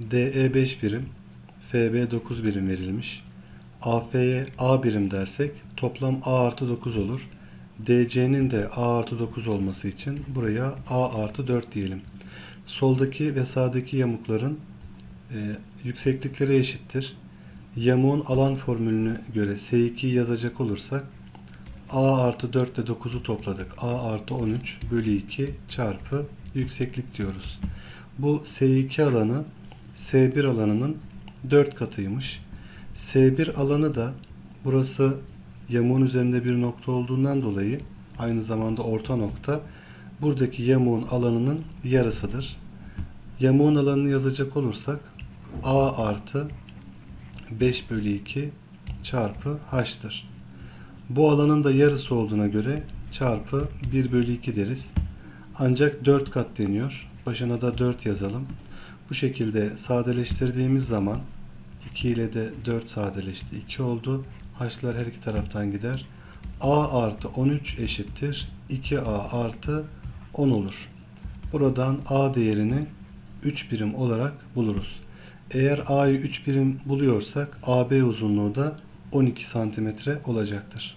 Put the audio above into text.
DE 5 birim, FB 9 birim verilmiş. AF'ye A birim dersek toplam A artı 9 olur. DC'nin de A artı 9 olması için buraya A artı 4 diyelim. Soldaki ve sağdaki yamukların e, yükseklikleri eşittir. Yamuğun alan formülüne göre S2'yi yazacak olursak A artı 4 ile 9'u topladık. A artı 13 bölü 2 çarpı yükseklik diyoruz. Bu S2 alanı S1 alanının 4 katıymış. S1 alanı da burası yamuğun üzerinde bir nokta olduğundan dolayı aynı zamanda orta nokta buradaki yamuğun alanının yarısıdır. Yamuğun alanını yazacak olursak A artı 5 bölü 2 çarpı H'tır. Bu alanın da yarısı olduğuna göre çarpı 1 bölü 2 deriz. Ancak 4 kat deniyor. Başına da 4 yazalım. Bu şekilde sadeleştirdiğimiz zaman 2 ile de 4 sadeleşti. 2 oldu. H'lar her iki taraftan gider. A artı 13 eşittir. 2A artı 10 olur. Buradan A değerini 3 birim olarak buluruz. Eğer A'yı 3 birim buluyorsak AB uzunluğu da 12 santimetre olacaktır.